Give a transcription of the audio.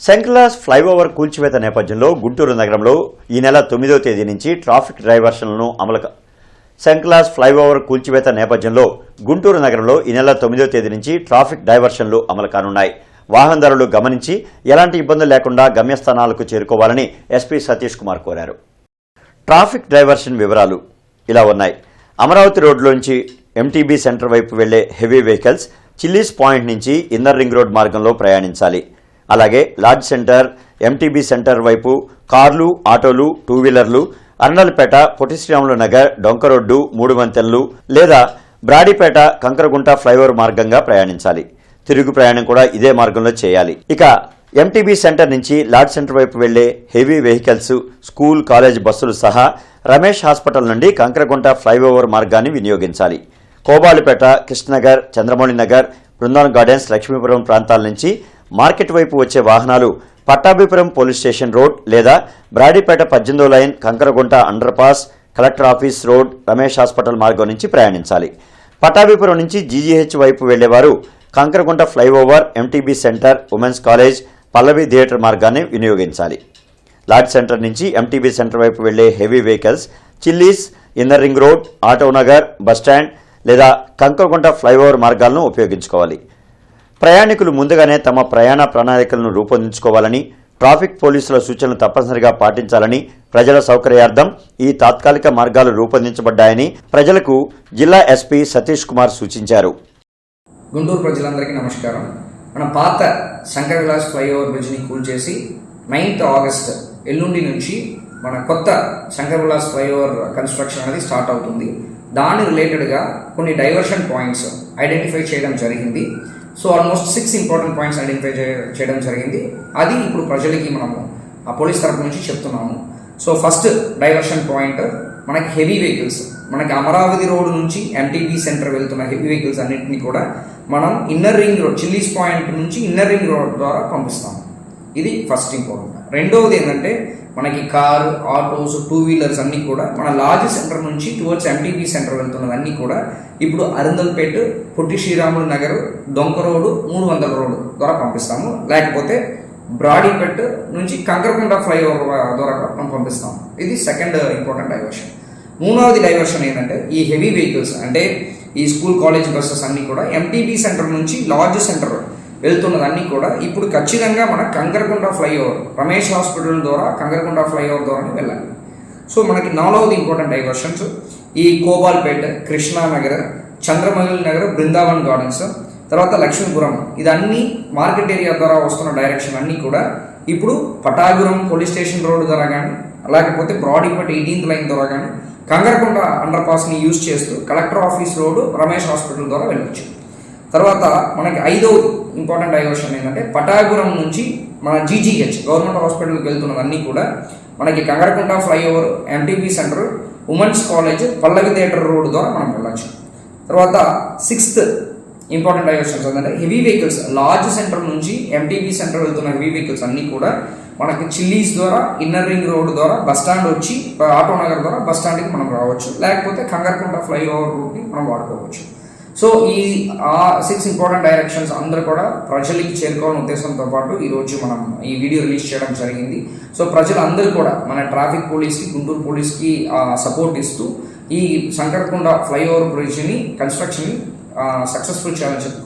శంకర్లాస్ flyover కూల్చివేత నేపథ్యంలో గుంటూరు నగరంలో ఈ నెల తొమ్మిదో తేదీ నుంచి ట్రాఫిక్ డైవర్షన్లను అమలు క- ఫ్లైఓవర్ కూల్చివేత నేపథ్యంలో గుంటూరు నగరంలో ఈ నెల తొమ్మిదో తేదీ నుంచి ట్రాఫిక్ డైవర్షన్లు అమలు కానున్నాయి. వాహనదారులు గమనించి ఎలాంటి ఇబ్బందులు లేకుండా గమ్యస్థానాలకు చేరుకోవాలని ఎస్పీ సతీష్ కుమార్ కోరారు. ట్రాఫిక్ డైవర్షన్ వివరాలు ఇలా ఉన్నాయి. అమరావతి రోడ్లోంచి ఎంటీబీ సెంటర్ వైపు వెళ్ళే హెవీ వెహికల్స్ చిల్లీస్ పాయింట్ నుంచి ఇన్నర్ రింగ్ రోడ్ మార్గంలో ప్రయాణించాలి. అలాగే లాడ్జ్ సెంటర్ ఎంటీబీ సెంటర్ వైపు కార్లు ఆటోలు టూ వీలర్లు అర్నల్పేట పొట్టిశ్రీరాములు నగర్ డొంక రోడ్డు మూడు వంతెనలు లేదా బ్రాడీపేట కంకరగుంట ఫ్లైఓవర్ మార్గంగా ప్రయాణించాలి. తిరుగు ప్రయాణం కూడా ఇదే మార్గంలో చేయాలి. ఇక ఎంటీబీ సెంటర్ నుంచి లాడ్జ్ సెంటర్ వైపు వెళ్ళే హెవీ వెహికల్స్ స్కూల్ కాలేజ్ బస్సులు సహా రమేష్ హాస్పిటల్ నుండి కంకరగుంట ఫ్లైఓవర్ మార్గాన్ని వినియోగించాలి. కోబాలిపేట కృష్ణనగర్ చంద్రమౌళి నగర్ బృందావన్ గార్డెన్స్ లక్ష్మీపురం ప్రాంతాల నుంచి మార్కెట్ వైపు వచ్చే వాహనాలు పట్టాభిపురం పోలీస్ స్టేషన్ రోడ్ లేదా బ్రాడీపేట పద్దెనిమిదో line Kankaragunta underpass collector office road Ramesh hospital మార్గం నుంచి ప్రయాణించాలి. పట్టాభిపురం నుంచి జీజీహెచ్ వైపు వెళ్ళేవారు Kankaragunta flyover MTB centre women's college Pallavi theatre మార్గాన్ని వినియోగించాలి. లార్డ్ సెంటర్ నుంచి ఎంటీబీ సెంటర్ వైపు వెళ్ళే heavy vehicles chillies inner ring road Auto Nagar bus stand లేదా కంకరగుంట ఫ్లైఓవర్ మార్గాలను ఉపయోగించుకోవాలి. ప్రయాణికులు ముందుగానే తమ ప్రయాణ ప్రణాళికలను రూపొందించుకోవాలని ట్రాఫిక్ పోలీసుల సూచనలు తప్పనిసరిగా పాటించాలని ప్రజల సౌకర్యార్థం ఈ తాత్కాలిక మార్గాలు రూపొందించబడ్డాయని ప్రజలకు జిల్లా ఎస్పీ సతీష్ కుమార్ సూచించారు. గుంటూరు ప్రజలందరికీ నమస్కారం. మన పాత శంకర్ విలాస్ ఫ్లైఓవర్ బ్రిడ్జ్ని కూల్చేసి నైన్త్ ఆగస్ట్ ఎల్లుండి నుంచి మన కొత్త శంకర్ విలాస్ ఫ్లైఓవర్ కన్స్ట్రక్షన్ అనేది స్టార్ట్ అవుతుంది. దాని రిలేటెడ్గా కొన్ని డైవర్షన్ పాయింట్స్ ఐడెంటిఫై చేయడం జరిగింది. So almost six important points identify చేయడం జరిగింది. అది ఇప్పుడు ప్రజలకి మనము ఆ పోలీస్ తరపు నుంచి చెప్తున్నాము. సో ఫస్ట్ డైవర్షన్ పాయింట్ మనకి హెవీ వెహికల్స్ మనకి అమరావతి రోడ్ నుంచి ఎంటీబీ సెంటర్ వెళ్తున్న హెవీ వెహికల్స్ అన్నింటినీ కూడా మనం inner ring road chillies point నుంచి ఇన్నర్ రింగ్ రోడ్ ద్వారా పంపిస్తాం ఇది ఫస్ట్ ఇంపార్టెంట్ రెండవది ఏంటంటే మనకి కారు ఆటోస్ టూ వీలర్స్ అన్నీ కూడా మన లార్జ్ సెంటర్ నుంచి టువర్డ్స్ ఎంటీబీ సెంటర్ వెళ్తున్నవన్నీ కూడా ఇప్పుడు అరందల్పేట్ పొట్టి శ్రీరాములు నగర్ డొంక రోడ్డు మూడు వందల రోడ్డు ద్వారా పంపిస్తాము. లేకపోతే బ్రాడీపేట్ నుంచి కంకరకొండ ఫ్లైఓవర్ ద్వారా కూడా మనం పంపిస్తాము. ఇది సెకండ్ ఇంపార్టెంట్ డైవర్షన్ మూడవది డైవర్షన్ ఏంటంటే ఈ హెవీ వెహికల్స్ అంటే ఈ స్కూల్ కాలేజ్ బస్సెస్ అన్నీ కూడా ఎంటీబీ సెంటర్ నుంచి లార్జ్ సెంటర్ వెళ్తున్నదన్నీ కూడా ఇప్పుడు ఖచ్చితంగా మన కంకరకొండ ఫ్లైఓవర్ రమేష్ హాస్పిటల్ ద్వారా కంకరకుంట ఫ్లైఓవర్ ద్వారానే వెళ్ళాలి. సో మనకి నాలుగవది ఇంపార్టెంట్ డైవర్షన్స్ ఈ కోబాల్పేట కృష్ణానగర్ చంద్రమౌళి నగర్ బృందావన్ గార్డెన్స్ తర్వాత లక్ష్మీపురం. ఇదన్నీ మార్కెట్ ఏరియా ద్వారా వస్తున్న డైరెక్షన్ అన్నీ కూడా ఇప్పుడు పటాగురం పోలీస్ స్టేషన్ రోడ్ ద్వారా కానీ లేకపోతే బ్రాడీపేట ఎయిటీన్త్ లైన్ ద్వారా కానీ కంగరకొండ అండర్ పాస్ని యూజ్ చేస్తూ collector office road Ramesh hospital ద్వారా వెళ్ళొచ్చు. తర్వాత మనకి ఐదవది ఇంపార్టెంట్ డైవర్షన్ ఏంటంటే పటాపురం నుంచి మన జీజీహెచ్ గవర్నమెంట్ హాస్పిటల్కి వెళ్తున్నవన్నీ కూడా మనకి Kangaragunta flyover MTB centre women's college Pallavi theatre road ద్వారా మనం వెళ్ళొచ్చు. తర్వాత సిక్స్త్ ఇంపార్టెంట్ డైవర్షన్స్ ఏంటంటే హెవీ వెహికల్స్ లార్జ్ సెంటర్ నుంచి ఎంటీబీ సెంటర్ వెళ్తున్న హెవీ వెహికల్స్ అన్నీ కూడా మనకి చిల్లీస్ ద్వారా ఇన్నర్ రింగ్ రోడ్ ద్వారా బస్ స్టాండ్ వచ్చి ఆటో నగర్ ద్వారా బస్ స్టాండ్కి మనం రావచ్చు. లేకపోతే కంగర్కుంట ఫ్లైఓవర్ రూట్ని మనం వాడుకోవచ్చు. సో ఈ ఆ సిక్స్ ఇంపార్టెంట్ డైరెక్షన్స్ అందరూ కూడా ప్రజలకి చేరుకోవాలని ఉద్దేశంతో పాటు ఈరోజు మనం ఈ వీడియో రిలీజ్ చేయడం జరిగింది. సో ప్రజలందరూ కూడా మన ట్రాఫిక్ పోలీస్కి గుంటూరు పోలీస్కి సపోర్ట్ ఇస్తూ ఈ శంకరకొండ ఫ్లైఓవర్ బ్రిడ్జ్ని కన్స్ట్రక్షన్ సక్సెస్ఫుల్ చేయాలని చెప్పి